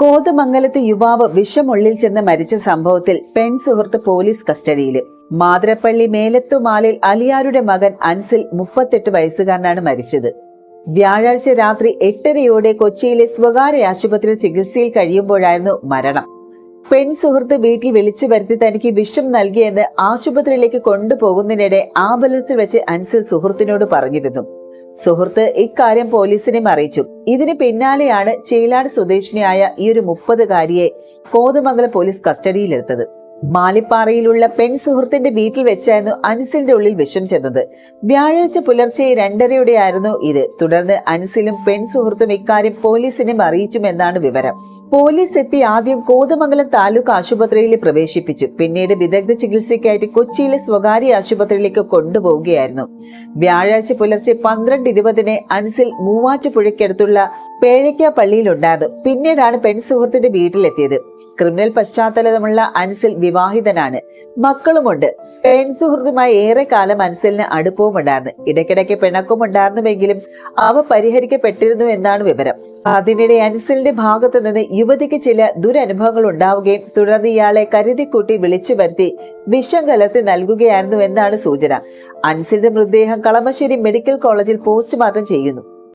കോതമംഗലത്ത് യുവാവ് വിഷമുള്ളിൽ ചെന്ന് മരിച്ച സംഭവത്തിൽ പെൺ സുഹൃത്ത് പോലീസ് കസ്റ്റഡിയിൽ മാതിരപ്പള്ളി മേലത്തുമാലിൽ അലിയാരുടെ മകൻ അൻസിൽ മുപ്പത്തെട്ട് വയസ്സുകാരനാണ് മരിച്ചത്. വ്യാഴാഴ്ച രാത്രി എട്ടരയോടെ കൊച്ചിയിലെ സ്വകാര്യ ആശുപത്രിയിൽ ചികിത്സയിൽ കഴിയുമ്പോഴായിരുന്നു മരണം. പെൺ സുഹൃത്ത് വീട്ടിൽ വിളിച്ചു വരുത്തി തനിക്ക് വിഷം നൽകിയെന്ന് ആശുപത്രിയിലേക്ക് കൊണ്ടുപോകുന്നതിനിടെ ആംബുലൻസിൽ വെച്ച് അൻസിൽ സുഹൃത്തിനോട് പറഞ്ഞിരുന്നു. സുഹൃത്ത് ഇക്കാര്യം പോലീസിനെയും അറിയിച്ചു. ഇതിന് പിന്നാലെയാണ് ചേലാട് സ്വദേശിനിയായ ഈ ഒരു മുപ്പതുകാരിയെ കോതമംഗലം പോലീസ് കസ്റ്റഡിയിലെടുത്തത്. മാലിപ്പാറയിലുള്ള പെൺ സുഹൃത്തിന്റെ വീട്ടിൽ വെച്ചായിരുന്നു അൻസിലിന്റെ ഉള്ളിൽ വിഷം ചെന്നത്. വ്യാഴാഴ്ച പുലർച്ചെ രണ്ടരയോടെയായിരുന്നു ഇത്. തുടർന്ന് അൻസിലും പെൺ സുഹൃത്തും ഇക്കാര്യം പോലീസിനെയും അറിയിച്ചുമെന്നാണ് വിവരം. പോലീസ് എത്തി ആദ്യം കോതമംഗലം താലൂക്ക് ആശുപത്രിയിൽ പ്രവേശിപ്പിച്ചു. പിന്നീട് വിദഗ്ധ ചികിത്സയ്ക്കായിട്ട് കൊച്ചിയിലെ സ്വകാര്യ ആശുപത്രിയിലേക്ക് കൊണ്ടുപോവുകയായിരുന്നു. വ്യാഴാഴ്ച പുലർച്ചെ പന്ത്രണ്ട് ഇരുപതിന് അൻസിൽ മൂവാറ്റുപുഴയ്ക്കടുത്തുള്ള പേഴയ്ക്ക പള്ളിയിലുണ്ടായിരുന്നു. പിന്നീടാണ് പെൺ സുഹൃത്തിന്റെ വീട്ടിലെത്തിയത്. ക്രിമിനൽ പശ്ചാത്തലമുള്ള അൻസിൽ വിവാഹിതനാണ്. മക്കളുമുണ്ട്. പെൺ സുഹൃത്തുമായി ഏറെ കാലം അൻസിലിന് അടുപ്പവും ഉണ്ടായിരുന്നു ഇടയ്ക്കിടയ്ക്ക് പിണക്കവും ഉണ്ടായിരുന്നുവെങ്കിലും അവ പരിഹരിക്കപ്പെട്ടിരുന്നു എന്നാണ് വിവരം. അതിനിടെ അൻസിലിന്റെ ഭാഗത്തു നിന്ന് യുവതിക്ക് ചില ദുരനുഭവങ്ങൾ ഉണ്ടാവുകയും തുടർന്ന് ഇയാളെ കരുതിക്കൂട്ടി വിളിച്ചു വരുത്തി വിഷം കലർത്തി നൽകുകയായിരുന്നു എന്നാണ് സൂചന. അൻസിലിന്റെ മൃതദേഹം കളമശ്ശേരി മെഡിക്കൽ കോളേജിൽ പോസ്റ്റ്മോർട്ടം ചെയ്യുന്നു.